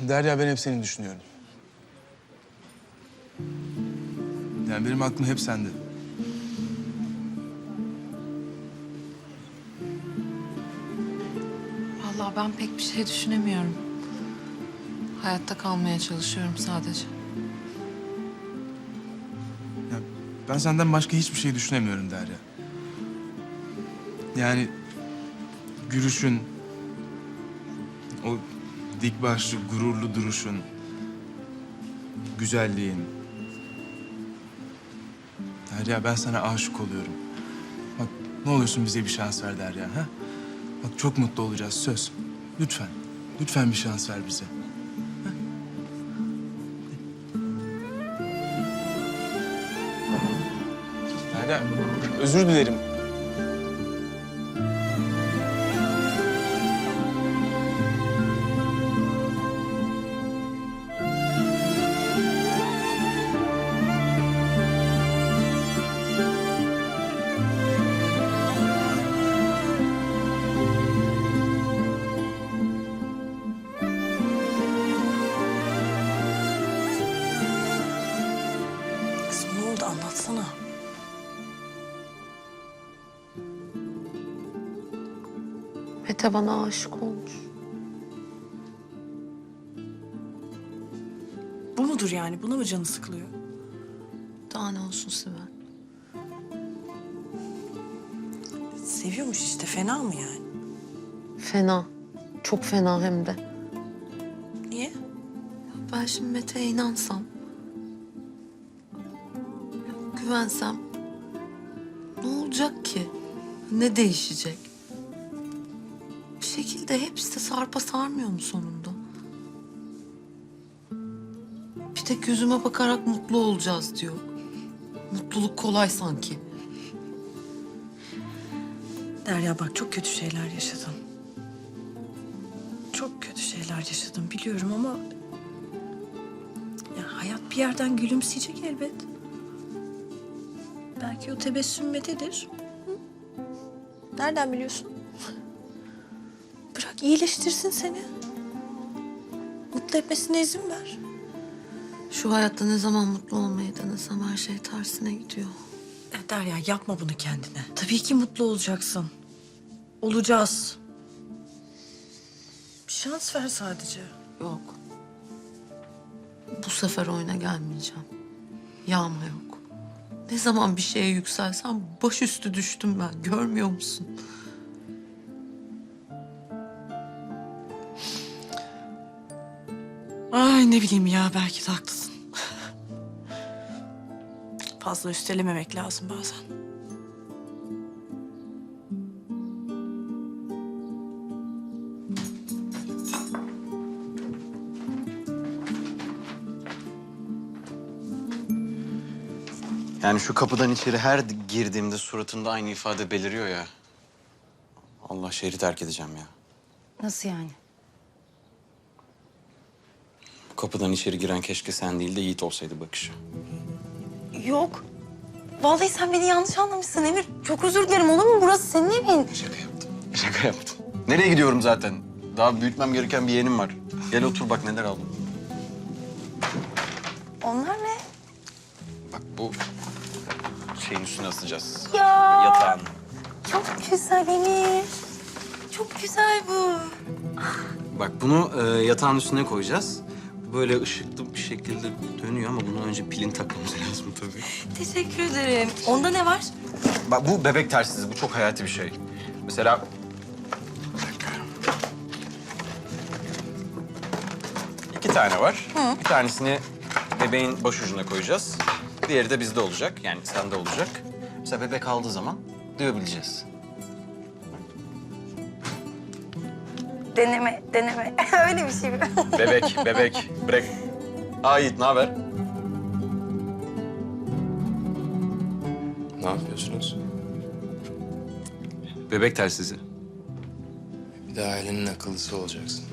Derya ben hep seni düşünüyorum. Yani benim aklım hep sende. Vallahi ben pek bir şey düşünemiyorum. Hayatta kalmaya çalışıyorum sadece. Ya ben senden başka hiçbir şey düşünemiyorum Derya. Yani gülüşün, o dik başlı gururlu duruşun, güzelliğin. Derya ben sana aşık oluyorum. Bak ne olursun bize bir şans ver Derya ha? Bak çok mutlu olacağız söz. Lütfen, lütfen bir şans ver bize. Derya özür dilerim. Mete bana aşık olmuş. Bu mudur yani? Buna mı canı sıkılıyor? Daha ne olsun Sibel? Seviyormuş işte. Fena mı yani? Fena. Çok fena hem de. Niye? Ben şimdi Mete'ye inansam... Güvensem... Ne olacak ki? Ne değişecek? Şekilde hepsi de sarpa sarmıyor mu sonunda? Bir tek yüzüme bakarak mutlu olacağız diyor. Mutluluk kolay sanki. Derya bak çok kötü şeyler yaşadın. Çok kötü şeyler yaşadın biliyorum ama... Ya hayat bir yerden gülümseyecek elbet. Belki o tebessüm Mete'dir. Nereden biliyorsun? İyileştirsin seni. Mutlu etmesine izin ver. Şu hayatta ne zaman mutlu olmayı denesem her şey tersine gidiyor. Ya Derya yapma bunu kendine. Tabii ki mutlu olacaksın. Olacağız. Bir şans ver sadece. Yok. Bu sefer oyuna gelmeyeceğim. Yağma yok. Ne zaman bir şeye yükselsem başüstü düştüm ben. Görmüyor musun? Ay ne bileyim ya belki de haklısın. Fazla üstelememek lazım bazen. Yani şu kapıdan içeri her girdiğimde suratında aynı ifade beliriyor ya. Allah şehri terk edeceğim ya. Nasıl yani? Kapıdan içeri giren keşke sen değil de Yiğit olsaydı bakışı. Yok. Vallahi sen beni yanlış anlamışsın Emir. Çok özür dilerim olur mu? Burası senin evin. Şaka yaptım. Şaka yaptım. Nereye gidiyorum zaten? Daha büyütmem gereken bir yeğenim var. Gel otur bak neler aldım. Onlar ne? Bak bu şeyin üstüne asacağız. Ya. Yatağın. Çok güzel Emir. Çok güzel bu. Bak bunu e, yatağın üstüne koyacağız. Böyle ışıklı bir şekilde dönüyor ama bunun önce pilin takmamız lazım tabii. Teşekkür ederim. Onda ne var? Bak bu bebek telsizi. Bu çok hayati bir şey. Mesela... Bir dakika. İki tane var. Bir tanesini bebeğin başucuna koyacağız. Diğeri de bizde olacak. Yani sende olacak. Mesela bebek aldığı zaman duyabileceğiz. Deneme, deneme. Öyle bir şey mi? Bebek, bebek. Bırak. Ait, ne haber? Ne yapıyorsunuz? Bebek telsizi. Bir de ailenin akıllısı olacaksın.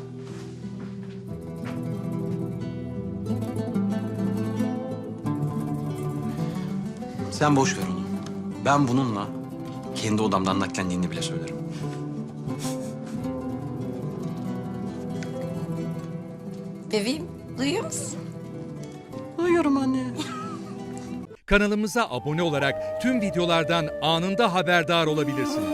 Sen boş ver onu. Ben bununla kendi odamdan naklendiğini bile söylerim. Bebeğim duyuyor musun? Duyuyorum anne. Kanalımıza abone olarak tüm videolardan anında haberdar olabilirsiniz.